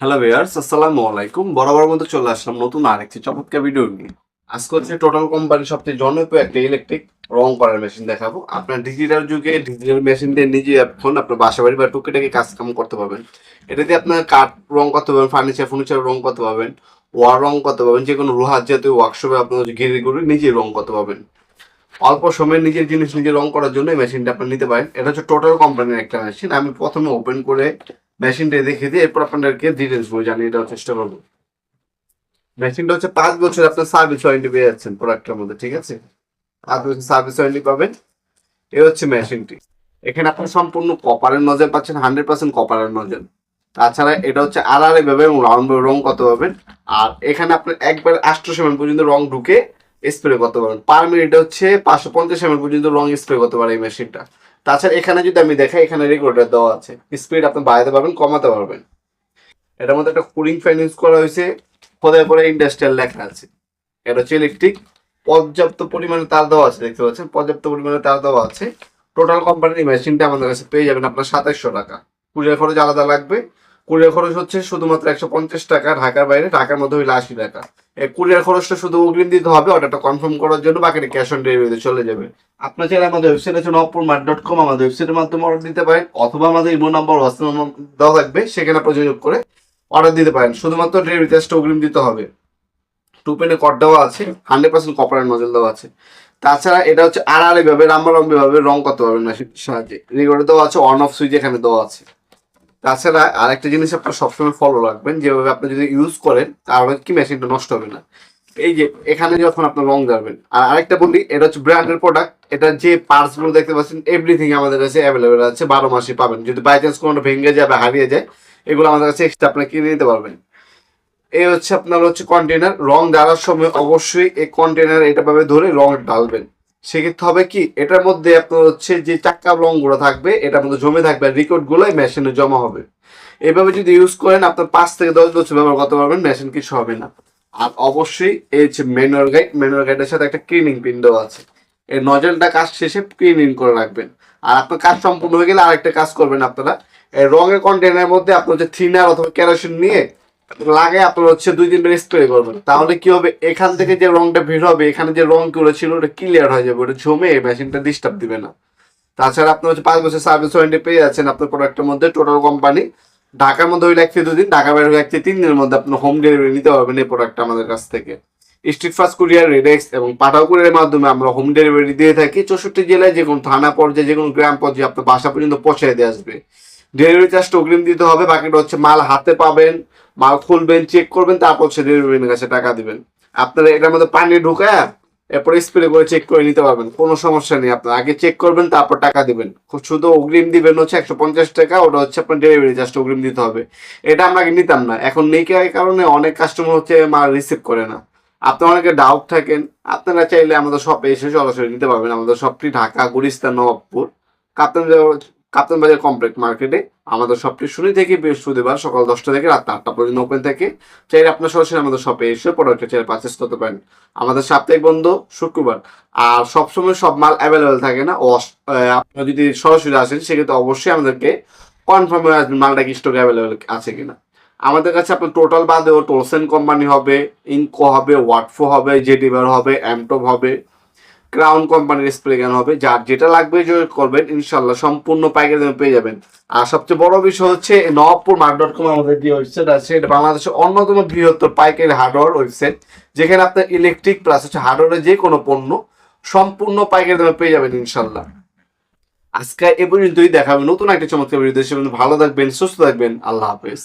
Hello viewers আসসালামু আলাইকুম। বরাবর মতো চলে আসলাম নতুন আরেকটি চমৎকার ভিডিও নিয়ে। আজকে হচ্ছে টোটাল কোম্পানির সবচেয়ে জনপ্রিয় একটা ইলেকট্রিক রং করার মেশিন দেখাবো। আপনার ডিজিটাল যুগে ডিজিটাল মেশিন দিয়ে নিজে এখন আপনার বাসা বাড়ি বা টুকিটাকি কাজ কাম করতে পারবেন। এটাতে আপনার কাঠ রং করতে পারবেন ফার্নিচার ফার্নিচার রং করতে পারবেন ওয়ার রং করতে পারবেন যে কোনো লোহার জাতীয় ওয়ার্কশপে আপনার ঘিরে ঘুরে নিজে রং করতে পারবেন। অল্প সময়ে নিজের জিনিস নিজে রং করার জন্য মেশিনটা আপনি নিতে পারেন। এটা হচ্ছে টোটাল কোম্পানির একটা মেশিন আমি প্রথমে ওপেন করে মেশিনটা দেখে দিয়ে এরপর আপনাদেরকে ডিটেলস বই জানিয়ে দেওয়ার চেষ্টা করব। মেশিনটা হচ্ছে পাঁচ বছর আপনার সার্ভিস ওয়ারেন্টি পেয়ে যাচ্ছেন প্রোডাক্টের মধ্যে, ঠিক আছে? পাঁচ বছর সার্ভিস ওয়ারেন্টি পাবেন। এ হচ্ছে মেশিনটি। এখানে আপনি সম্পূর্ণ কপারের নজর পাচ্ছেন হান্ড্রেড পার্সেন্ট কপারের নজর তাছাড়া এটা হচ্ছে আর আর ভাবে এবং রাউন্ড রং করতে পারবেন আর এখানে আপনার একবার আটশো সেভেন পর্যন্ত রং ঢুকে স্প্রে করতে পারবেন। পার মিনিটে হচ্ছে পাঁচশো পঞ্চাশ এমএল পর্যন্ত রং স্প্রে করতে পারে এই মেশিনটা। তাছাড়া এখানে যদি আমি দেখাই, এখানে রেকর্ডার দেওয়া আছে। স্পিড আপনি বাড়াতে পারবেন, কমাতে পারবেন। এটার মধ্যে একটা কুলিং ফ্যান ইউজ করা হয়েছে। খোদাই পরে ইন্ডাস্ট্রিয়াল লেখা আছে। এটা হচ্ছে ইলেকট্রিক পর্যাপ্ত পরিমাণে তার দেওয়া আছে, দেখতে পাচ্ছেন? পর্যাপ্ত পরিমাণে তার দেওয়া আছে। টোটাল কোম্পানির মেশিনটা আমাদের কাছে পেয়ে যাবেন আপনার সাতাশশো টাকা। কুরিয়ার খরচ আলাদা লাগবে। কুরিয়ার খরচ হচ্ছে শুধুমাত্র একশো পঞ্চাশ টাকা ঢাকার বাইরে, ঢাকার মধ্যে হইলে আশি টাকা। এই কুরিয়ার খরচটা শুধু অগ্রিম দিতে হবে, অর্ডারটা কনফার্ম করার জন্য বাকিটা ক্যাশ অন ডেলিভারিতে চলে যাবে। আপনার চাইলে আমাদের ওয়েবসাইট আছে নপুর মার্ট ডট কম আমাদের ওয়েবসাইটের মাধ্যমে অর্ডার দিতে পারেন, অথবা আমাদের ইমো নাম্বার, হোয়াটসঅ্যাপ নাম্বার দেওয়া থাকবে, সেখানে যোগাযোগ করে অর্ডার দিতে পারেন। শুধুমাত্র ডেলিভারি চার্জটা অগ্রিম দিতে হবে। টু পেনে কট দেওয়া আছে হান্ড্রেড পার্সেন্ট কপারের নজল দেওয়া আছে। তাছাড়া এটা হচ্ছে আর আর ভাবে রাম্বারম্বি ভাবে রং করতে পারবেন মেশিনের সাহায্যে। রেকর্ডে দেওয়া আছে অন অফ সুইচ এখানে দেওয়া আছে। তাছাড়া আরেকটা জিনিস আপনার সবসময় ফলো রাখবেন, যেভাবে আপনি যদি ইউজ করেন, তাহলে কি মেশিনটা নষ্ট হবে না। এই যে, এখানে যখন আপনার রং যাবেন আর আরেকটা বলি, এটা হচ্ছে ব্র্যান্ডের প্রোডাক্ট এটা যে পার্টসগুলো দেখতে পাচ্ছেন এভরিথিং আমাদের কাছে অ্যাভেলেবেল আছে, বারো মাসই পাবেন। যদি বাই চান্স কোনো ভেঙে যায় বা হারিয়ে যায়, এগুলো আমাদের কাছে এক্সট্রা আপনি কিনে নিতে পারবেন। এই হচ্ছে আপনার হচ্ছে কন্টেনার রং দেওয়ার সময় অবশ্যই এই কন্টেনার এটা ভাবে ধরে রং ঢালবেন। সেক্ষেত্রে হবে কি, এটার মধ্যে আপনার হচ্ছে যে চাক্কা রংগুলো থাকবে, এটার মধ্যে জমে থাকবে রেকর্ডগুলো মেশিনে জমা হবে। এভাবে যদি ইউজ করেন, আপনার পাঁচ থেকে দশ বছর ব্যবহার করতে পারবেন মেশিন কিছু হবে না। আর অবশ্যই এই হচ্ছে ম্যানুয়াল গাইড ম্যানুয়াল গাইডের সাথে একটা ক্লিনিং পিন দেওয়া আছে। এই নজলটা কাজ শেষে ক্লিনিং করে রাখবেন। আর আপনার কাজ সম্পূর্ণ হয়ে গেলে আরেকটা কাজ করবেন আপনারা। এই রঙের কন্টেনারের মধ্যে আপনার হচ্ছে থিনার অথবা ক্যারোসিন নিয়ে লাগে আপনার হচ্ছে দুই তিনবার স্প্রে করবেন। তাহলে কি হবে? এখান থেকে যে রংটা বের হবে, এখানে যে রংগুলো ছিল, ওটা ক্লিয়ার হয়ে যাবে, ওটা জমে মেশিনটা ডিস্টার্ব দিবে না। তাছাড়া আপনার হচ্ছে পাঁচ বছর সার্ভিস ওয়ারেন্টি পেয়ে যাচ্ছেন আপনার প্রোডাক্টের মধ্যে টোটাল কোম্পানি ঢাকার মধ্যে হইলে এক থেকে দুদিন, ঢাকা বাইরে হইলে এক তিন দিনের মধ্যে আপনার হোম ডেলিভারি নিতে পারবেন এই প্রোডাক্টটা আমাদের কাছ থেকে। স্ট্রিট ফাস্ট কুরিয়ার রেডেক্স এবং পাঠাও কুরিয়ারের মাধ্যমে আমরা হোম ডেলিভারি দিয়ে থাকি। চৌষট্টি জেলায় যে কোনো থানা পর্যায়ে, যে কোনো গ্রাম পর্যায়ে আপনার বাসা পর্যন্ত পৌঁছে দিয়ে আসবে। ডেলিভারি চার্জটা অগ্রিম দিতে হবে। বাকিটা হচ্ছে মাল হাতে পাবেন, মাল খুলবেন চেক করবেন, তারপর হচ্ছে ডেলিভারির কাছে টাকা দিবেন। আপনারা এটার মধ্যে পানি ঢুকায় এরপরে স্প্রে করে চেক করে নিতে পারবেন, কোনো সমস্যা নেই আপনার। আগে চেক করবেন, তারপর টাকা দিবেন। শুধু অগ্রিম দিবেন হচ্ছে একশো পঞ্চাশ টাকা, ওটা হচ্ছে আপনার ডেলিভারি চার্জটা অগ্রিম দিতে হবে। এটা আমরা নিতাম না। এখন নেই কারণে অনেক কাস্টমার হচ্ছে মাল রিসিভ করে না। আপনার অনেকে ডাউট থাকেন, আপনারা চাইলে আমাদের শপে এসে সরাসরি নিতে পারবেন। আমাদের শপটি ঢাকা, গুলিস্তান, নবাবপুর। কাপ্তান কাপ্তান বাজার কমপ্লেক্স মার্কেটে আমাদের শপটি শুনি থেকে বৃহস্পতিবার সকাল দশটা থেকে রাত আটটা পর্যন্ত ওপেন থাকে। চাইলে আপনার সরাসরি আমাদের শপে এসে প্রোডাক্টটা চাইলে পারচেস করতে পারেন। আমাদের সাপ্তাহিক বন্ধ শুক্রবার। আর সবসময় সব মাল অ্যাভেলেবেল থাকে না। ও আপনারা যদি সরাসরি আসেন, সেক্ষেত্রে অবশ্যই আমাদেরকে কনফার্ম হয়ে আসবেন মালটা কি স্টক অ্যাভেলেবেল আছে কিনা। আমাদের কাছে আপনার টোটাল বাদেও টোলসেন কোম্পানি হবে ইনকো হবে ওয়াটফো হবে জেডিবার হবে অ্যামটপ হবে। ক্রাউন কোম্পানির স্প্রে গান হবে? যার যেটা লাগবে করবেন ইনশাল্লাহ সম্পূর্ণ পাইকারি দামে পেয়ে যাবেন। আর সবচেয়ে বড় বিষয় হচ্ছে, নবপুর মার্ট ডট কম আমাদের যে ওয়েবসাইট আছে, এটা বাংলাদেশের অন্যতম বৃহত্তর পাইকারি হার্ডওয়্যার ওয়েবসাইট যেখানে আপনার ইলেকট্রিক প্লাস হচ্ছে হার্ডওয়্যারের যে কোনো পণ্য সম্পূর্ণ পাইকারি দামে পেয়ে যাবেন ইনশাল্লাহ আজকে এ পর্যন্তই, দেখাবে নতুন একটা চমৎকার ভিডিও ভালো থাকবেন, সুস্থ থাকবেন, আল্লাহ হাফেজ।